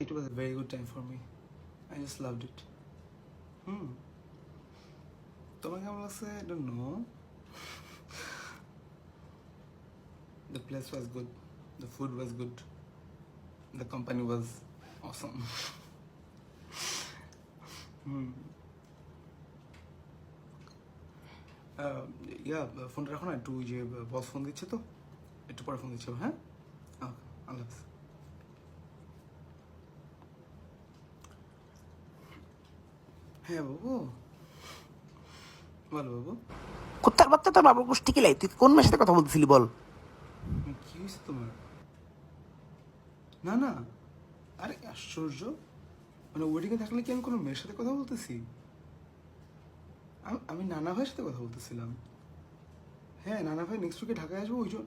It was a very good time for me. I just loved it. Hmm. তোমার কেমন লাগছে I don't know The place was good. The food was good. The company was awesome. hmm. Uh, yeah ফোনটা রাখো না একটু ওই যে boss phone দিচ্ছে তো একটু পরে ফোন দিচ্ছে হ্যাঁ ওকে আল্লাহ হাফিজ হ্যাঁ বাবু। বলো বাবু। কুত্তার বাচ্চা তোর বাবুর গোষ্ঠী কিলাই তুই কোন মেয়ের সাথে কথা বলতেছিলি বল? কি হয়েছে তোমার? না না। আরে আশ্চর্য। মানে ওয়েডিংয়ে থাকলে কি আমি কোনো মেয়ের সাথে কথা বলতেছি? আমি- আমি নানা ভাইয়ের সাথে কথা বলতেছিলাম। হ্যাঁ নানা ভাই নেক্সট উইকে ঢাকায় আসব ওই জন্য।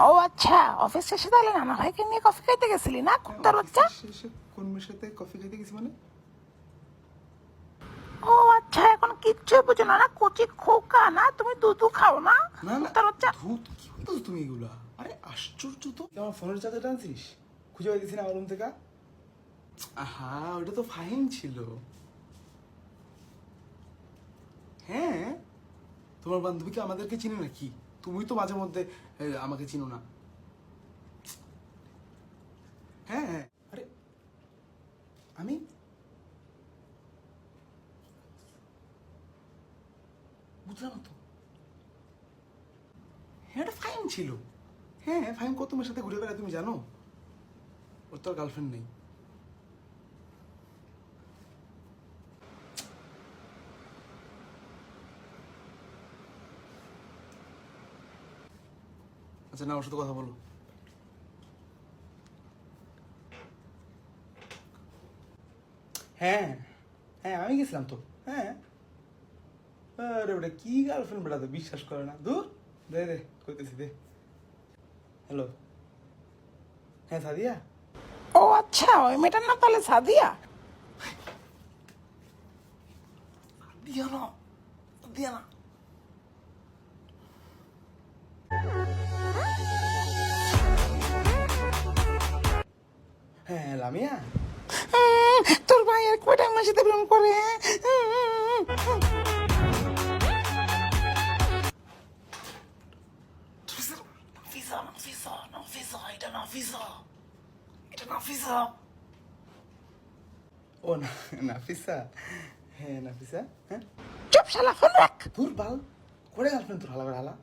ও আচ্ছা অফিস শেষে তাহলে নানা ভাইকে নিয়ে কফি খাইতে গেছিলি না কুত্তার বাচ্চা? কোন মেয়ের সাথে কফি খাইতে গেছি মানে ও আচ্ছা এখন কিচ্ছু বুঝো না না কচি খোকা না তুমি দুধু খাও না। কুত্তার বাচ্চা ধুত কি বলতো তুমি এগুলা? আরে আশ্চর্য তো। আমার ফোনের টানছিস খুঁজে পাইতেছি না আমার রুম থেকে। আহা ওটা তো ফাইন ছিল। হ্যাঁ? তোমার বান্ধবী কি আমাদেরকে চিনে নাকি? তুমি তো মাঝে মধ্যে আমাকে চিনো না। হ্যাঁ হ্যাঁ আরে আমি বুঝলাম তো। হ্যাঁ এটা ফাইন ছিল। হ্যাঁ ফাইন কত মেয়ের সাথে ঘুরে বেড়ায়, তুমি জানো? ওর তো গার্লফ্রেন্ড নেই। আচ্ছা না ওর সাথে কথা বলো। হ্যাঁ হ্যাঁ আমি গেছিলাম তো। হ্যাঁ। আরে বেটা কি গার্লফ্রেন্ড বেটা? তো বিশ্বাস করে না। দূর দে দে কইতেছি দে। হ্যালো হ্যাঁ সাদিয়া? ও আচ্ছা ওই মেয়েটার নাম তাহলে সাদিয়া? দিয়া না হ্যাঁ লামিয়া? তোর ভাই আর কয়টা আমার সাথে প্রেম করে নাফিসা নাফিসা নাফিসা এটা নাফিসা এটা নাফিসা ও না নাফিসা হ্যাঁ নাফিসা হ্যাঁ চুপ শালা ফোন রাখ তোর বাল করে গার্লফ্রেন্ড তোর হালা করে হালা